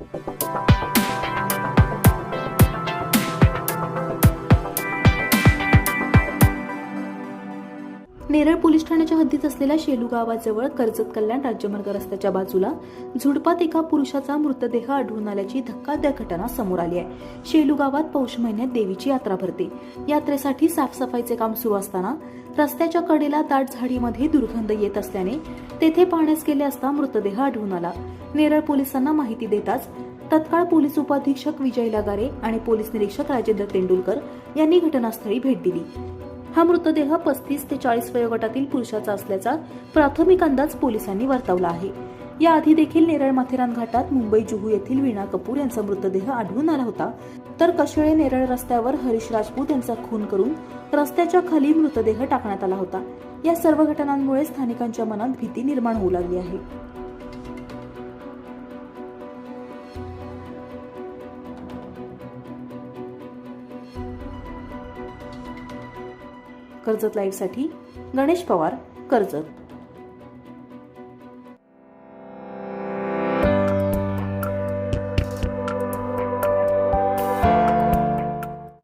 Thank you. Neral police ठाण्याच्या हद्दीत असलेल्या शेलू गावाजवळ कर्जत कल्याण राज्यमार्ग रस्त्याच्या बाजूला झुडपात एका पुरुषाचा मृतदेह आढळून आल्याची धक्कादायक घटना समोर आली आहे. शेलू गावात पौष महिन्यात देवीची यात्रा भरते. यात्रेसाठी साफसफाईचे काम सुरू असताना रस्त्याच्या कडेला दाट झाडीमध्ये दुर्गंध येत असल्याने तेथे पाहण्यास गेले असता मृतदेह आढळून आला. नेरळ पोलिसांना माहिती देताच तत्काळ पोलीस उपाधीक्षक विजय लगारे आणि पोलीस निरीक्षक राजेंद्र तेंडुलकर यांनी घटनास्थळी भेट दिली. हा मृतदेह पस्तीस ते चाळीस वयोगटातील पुरुषाचा असल्याचा प्राथमिक अंदाज पोलिसांनी वर्तवला आहे. याआधी देखील नेरळ माथेरान घाटात मुंबई जुहू येथील वीणा कपूर यांचा मृतदेह आढळून आला होता. तर कशळे नेरळ रस्त्यावर हरीश राजपूत यांचा खून करून रस्त्याच्या खाली मृतदेह टाकण्यात आला होता. या सर्व घटनांमुळे स्थानिकांच्या मनात भीती निर्माण होऊ लागली आहे. कर्जत लाईव्हसाठी गणेश पवार कर्जत.